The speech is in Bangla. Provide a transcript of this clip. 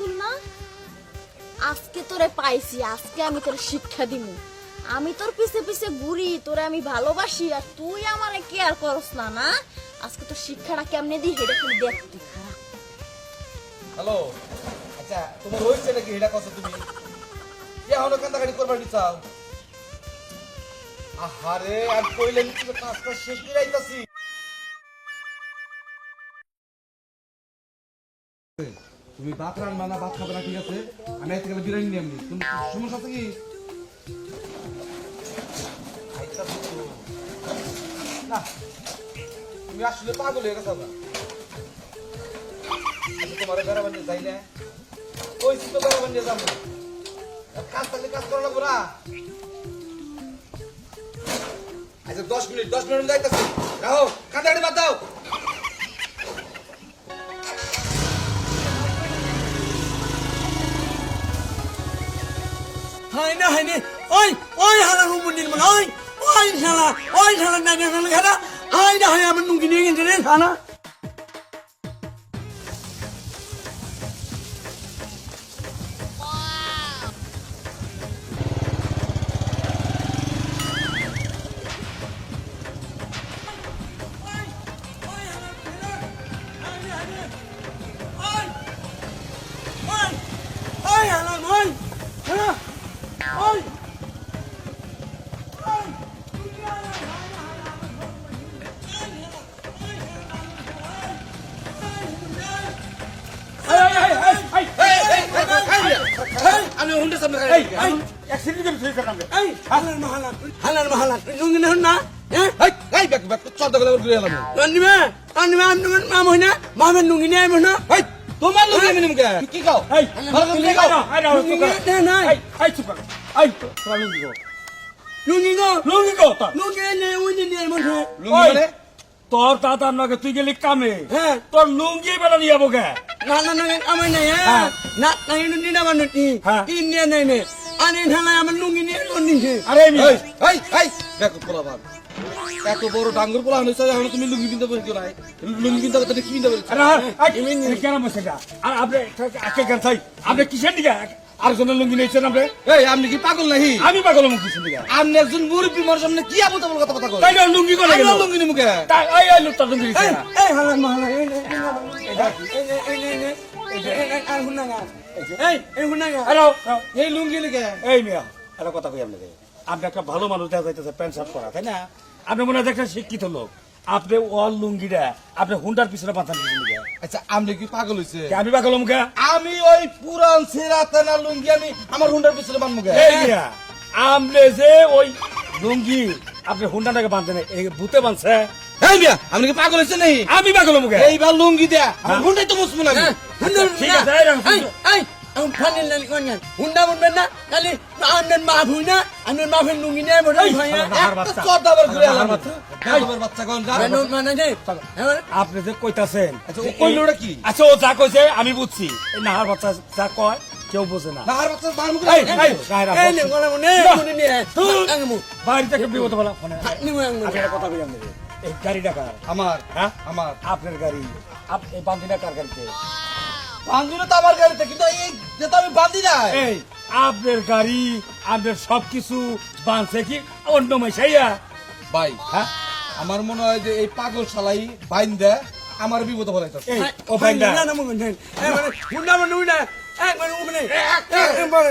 আব্দুল না? আজকে তোরে পাইছি, আজকে আমি তোর শিক্ষা দিমু। আমি তোর পিছে পিছে ঘুরি, তোরে আমি ভালোবাসি, আর তুই আমারে কেয়ার করস না না? আজকে তোর শিক্ষাটা কেমনে দিই, সেটা খালি দেখ তুই হ্যালো আচ্ছা তোমার হয়েছে নাকি এটা কথা তুমি? কে হলো কান্দাকাটি করবার নি চাও আহারে, আর কইলেন তুমি কাজটা শেষ করে আইতাছি। তুমি ভাত রান্না না, ভাত খাবে না, ঠিক আছে? আমি আজকে গেলে বিরিয়ানি নিয়ে তুমি সমস্যা আছে কি? তুমি আসলে পাগল হয়ে গেছো তোমার বেড়া বানিয়ে যাই না। ওই তো বেড়া বানিয়ে যাব কাজ থাকলে কাজ করা লাগবো না আচ্ছা দশ মিনিট দশ মিনিট যাইতেছি। রাহো কাঁদাড়ি বাদ দাও। হাই না হাই নে ওই ওই হালা হুমুন্দির মানে ওই ওই শালা ওই শালা না না শালা খানা হাই না হাই আমার নুঙ্গি নিয়ে গেছে রে শালা ওই হালা অন্যমে অন্যমে অন্যমে মাম হইনা? মামের নুঙ্গি নিয়ে আইব না? তোমার লোক আমি নিমকে কি? কাও? না না লুঙ্গি গো লুঙ্গি গো লুঙ্গি তোর ওই নিয়ে মনে লুঙ্গি মানে? তোর দাদার নাকি তুই গেলি কামে? হ্যাঁ। তোর লুঙ্গি বেলা নিয়ে যাব গে না না না আমার নাই হ্যাঁ। হ্যাঁ। না না নিনা হ্যাঁ। নিয়ে নাই নে আনে ঢালায় আমার লুঙ্গি নিয়ে কোন দিছে আরে এই এই এই দেখো পোলা ভাব এত বড় ডাঙ্গর পোলা হয়েছে এখন তুমি লুঙ্গি পিনতে বসে নাই। লুঙ্গি পিনতে তুমি কি পিনতে বসে? আরে কেন বসে আর আপনি আজকে কেন আপনি কিসের দিকে? আর জনের লুঙ্গি নিয়েছেন আপনি এই আপনি কি পাগল নাহি আমি পাগল মুখ কিসের দিকে আপনি একজন মুরব্বী মোর সামনে কি আবল তাবল কথা কথা কয় তাই লুঙ্গি করে গেল লুঙ্গি নিমুকে তাই এই এই লুঙ্গি এই না। এই হালার মহালা এই এই এই এই নে নে লুঙ্গি লিখে এই মিয়া কথা কই আপনি একটা ভালো মানুষ দেখা যাইতেছে প্যান্ট শার্ট পরা তাই না আপনি মনে হয় একটা শিক্ষিত লোক আপনি ওয়াল লুঙ্গিটা আপনি হুন্ডার পিছনে গিয়ে আচ্ছা আপনি কি পাগল হইছে? আমি পাগল মুখে আমি ওই পুরান সেরা তেনা লুঙ্গি আমি আমার হুন্ডার পিছনে বানবো আপনি যে ওই লুঙ্গি আপনি হুন্ডাটাকে বাঁধতেন এই ভূতে বাঁধছে। এই মিয়া আপনি কি পাগল হইছে নাহি আমি পাগল মুখে এইবার লুঙ্গি দেয়া আমার হুন্ডাই তো মুসবো না আমি। হুন্ডা ঠিক আছে, এই। রাখো, এই এই আমি ফানিল না কোন গান হুন্ডা বলবেন না খালি আনন্দ মা না আনন্দ মা লুঙ্গি নিয়ে বড় ভাই না নাহার একটা বাচ্চা। চর্দা বার ঘুরে যে আপনি যে কইতাছেন আচ্ছা, ও কইলো কি? আচ্ছা ও যা কইছে আমি বুঝছি নাহার বাচ্চা যা কয় কেউ বোঝে না নাহার বাচ্চা বার মুখ এই, এই, গায়ের হাত এই নে বলছি। গলা নিয়ে তুই আঙ্গমু বাড়ি থেকে বিপদ বলা কথা আপনাকে এই গাড়িটা কার আমার হ্যাঁ আমার আপনার গাড়ি আপ এই বান্দিনা কার গাড়িতে বান্ধবী তো আমার গাড়িতে কিন্তু এই যেটা আমি বান্ধি না এই আপনার গাড়ি আপনার সবকিছু বানছে কি? অন্য মাইসাইয়া ভাই হ্যাঁ? আমার মনে হয় যে এই পাগল শালাই বাইন দেয় আমার বিপদ ও না না মনে না মানে হুন্ডা মানে হুন্ডা এক মানে উমনে এক মানে